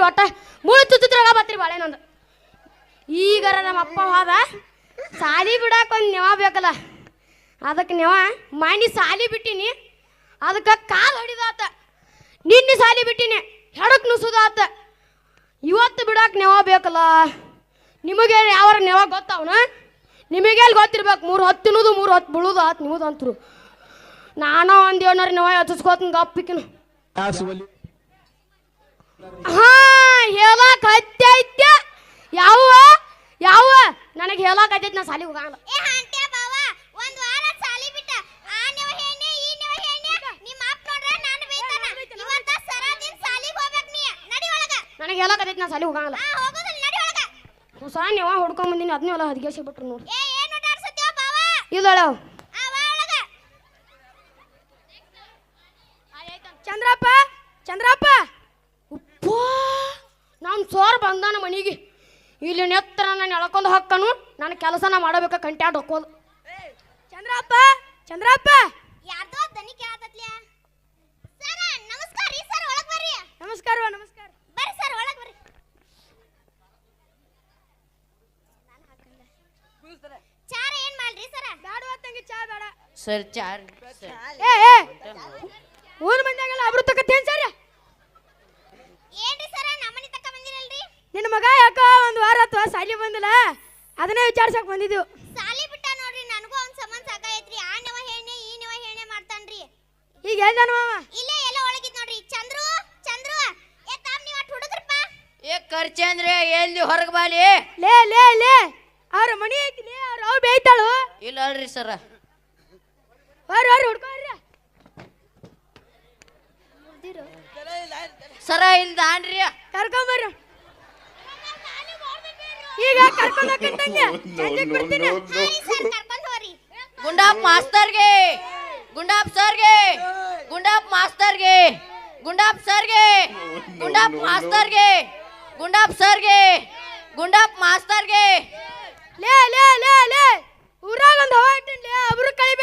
ರೀ ಒಟ್ಟ. ಮುಳು ತುತ್ತುತ್ರಾಗ ಬತ್ರಿ ಬಾಳೆ ನಂದು. ಈಗಾರ ನಮ್ಮ ಅಪ್ಪ ಹೋದ. ಸಾಲಿ ಬಿಡಾಕ ಒಂದು ನೆವ ಬೇಕಲ್ಲ. ಅದಕ್ಕೆ ನೆವ ಮಾಡಿ ಸಾಲಿ ಬಿಟ್ಟಿನಿ. ಅದಕ್ಕೆ ಕಾಲು ಹೊಡಿದಾತ. ನಿನ್ನೆ ಸಾಲಿ ಬಿಟ್ಟಿನಿ. ಹೆಡಕ್ ನುಸುದಾತ. ಇವತ್ತು ಬಿಡಾಕ ನೆವ ಬೇಕಲ್ಲ. ನಿಮಗೆ ಯಾವ್ರ ನೆವ ಗೊತ್ತವನ? ನಿಮಗೆ ಅಲ್ಲಿ ಗೊತ್ತಿರ್ಬೇಕು. ಮೂರು ಹತ್ತು ತಿನ್ನೋದು, ಮೂರು ಹತ್ತು ಬಿಳುದು, ಆತು ನಿಮ್ಮದು ಅಂತರು. ನಾನು ಒಂದು ಏನಾರು ನೆವ ಯೋಚಿಸ್ಕೋತೀನಿ ಗಪ್ಪಿಕಿನ ನನಗೆ ಹೇಳಕ್ ಹತ್ತೈತೆ ನಾ ಸಾಲಿಗೆ ಹೋಗಲ್ಲ. ಏ ಹಾಂಟ್ಯಾ ಬಾವ ಒಂದ್ ವಾರ ಸಾಲಿ ಬಿಟ್ಟ. ಆ ನೆವ ಹೇಣೆ ಈ ನೆವ ನಿಮ್ಮ ಅಪ್ಪ ನೋಡ್ರೆ ನಾನು ಬೈತಾನ. ಇವತ್ತ ಸರ ದಿನ ಸಾಲಿಗೆ ಹೋಗ್ಬೇಕು ನೀ. ನಡಿ ಒಳಗ. ನನಗೆ ನಾ ಸಾಲಿಗೆ ಹೋಗಲ್ಲ. ಆ ಹೋಗೋದಿಲ್ಲ ನಡಿ ಒಳಗ. ಹೊಸ ನೀವ ಹೊಡ್ಕೊಂಡ್ ಬಂದಿನಿ ಅದನ್ನೇ ಎಲ್ಲ ಹದಿಗೆಸಿ ಬಿಟ್ರು ನೋಡಿ. ಏ ಏನು ಬಾವ? ಆ ಒಳಗ. ಚಂದ್ರಪ್ಪ ಚಂದ್ರಪ್ಪ. ಉಪ್ಪ ನಾನು ಸೋರ್ ಬಂದಾನ ಮನೆಗೆ. ಇಲ್ಲಿ ನೆತ್ತರ ನಾನು ಎಳ್ಕೊಂಡು ಹಾಕನು ನನ್ನ ಕೆಲಸನ ಮಾಡಬೇಕ ಕಂಟ್ಯಾಡ್ ಹೋಗೋದು ಚಂದ್ರಪ್ಪ ಚಂದ್ರಪ್ಪ. ಯಾರ್ದೋ ದನಿ ಕೇಳತತ್ಲ್ಯಾ ಸರ್ ನಮಸ್ಕಾರ ರೀ ಸರ್ ಒಳಗೆ ಬರ್ರಿ. ನಮಸ್ಕಾರ ನಮಸ್ಕಾರ. ಬರ್ರಿ ಸರ್ ಒಳಗೆ ಬರ್ರಿ. ಚಾರ ಏನ್ ಮಾಡ್ರಿ ಸರ್? ಬೇಡ ತಂಗಿ ಚಾ ಬೇಡ ಸರ್ ಚಾರ್ ಸರ್. ಏ ಏ ಊರ್ ಮಂದಿಯಾಗೆಲ್ಲ ಅಬ್ರು ತಕತ್ತೇನ್ ಸರಿ ಏನ್ರಿ ಸರ ನಮ್ಮನಿ ತಕ್ಕ ಬಂದಿರಲ್ರಿ ನಿನ್ನ ಮಗ ಯಾಕ ಒಂದು ವಾರ ಅಥವಾ ಸಾಲಿ ಬಂದಿಲ್ಲ? ಅದನ್ನೇ ವಿಚಾರಿಸಕ್ ಬಂದಿದ್ದೀವಿ ಸಾಲಿ ಬಿಟ್ಟ ನೋಡ್ರಿ ನನಗೂ ಅವ್ನ ಸಂಬಂಧ ಸಾಕಾಗೈತ್ರಿ. ಆ ನೆವ ಹೇಣೆ ಈ ನೆವ ಹೇಣೆ ಮಾಡ್ತಾನ್ರಿ. ಈಗ ಎಲ್ಲ ಮಾವ? ಇಲ್ಲೇ ಎಲ್ಲ ಒಳಗಿದ್ ನೋಡ್ರಿ. ಚಂದ್ರು ಚಂದ್ರು ಏ ತಾಮ್ ನೀವ್ ಅಟ್ ಹುಡುಗ್ರಪ್ಪ? ಏ ಖರ್ಚಂದ್ರೆ ಎಲ್ಲಿ ಹೊರಗೆ ಬಾಲಿ ಲೇ. ಲೇ ಲೇ ಅವ್ರ ಮನಿ ಐತಿ ಲೇ ಅವ್ರ ಅವ್ ಬೇಯ್ತಾಳು. ಇಲ್ಲ ಅಲ್ರಿ ಸರ. ಅವ್ರ ಹೊರ ಹುಡ್ಕೋರಿ. ಸರ ಇಲ್ದ ಅನ್ರಿ ಕರ್ಕೊಂಬರ್ರಿ ಈಗ ಕರ್ಕೊಂಡು ಹೋಗ್ತಂಗೆ ಸಂಜೆ ಕೊಡ್ತೀನಿ ಸರಿ ಸರ್ ಕರ್ಕೊಂಡ್ ಹೋರಿ ಗುಂಡಾಪ್ ಮಾಸ್ತರ್ಗೆ ಗುಂಡಾಪ್ ಸರ್ಗೆ. ಗುಂಡಾಪ್ ಮಾಸ್ತರ್ಗೆ ಗುಂಡಾಪ್ ಸರ್ಗೆ. ಗುಂಡಾಪ್ ಮಾಸ್ತರ್ಗೆ ಗುಂಡಾಪ್ ಸರ್ಗೆ. ಗುಂಡಾಪ್ ಮಾಸ್ತರ್ಗೆ ಲೇ ಲೇ ಲೇ ಲೇ. ಊರಾಗ ಒಂದು ಹವಾ ಇಟ್ಟಿನ್ಲೇ ಒಬ್ರು ಕಳಿಬೇಡ್ರಿ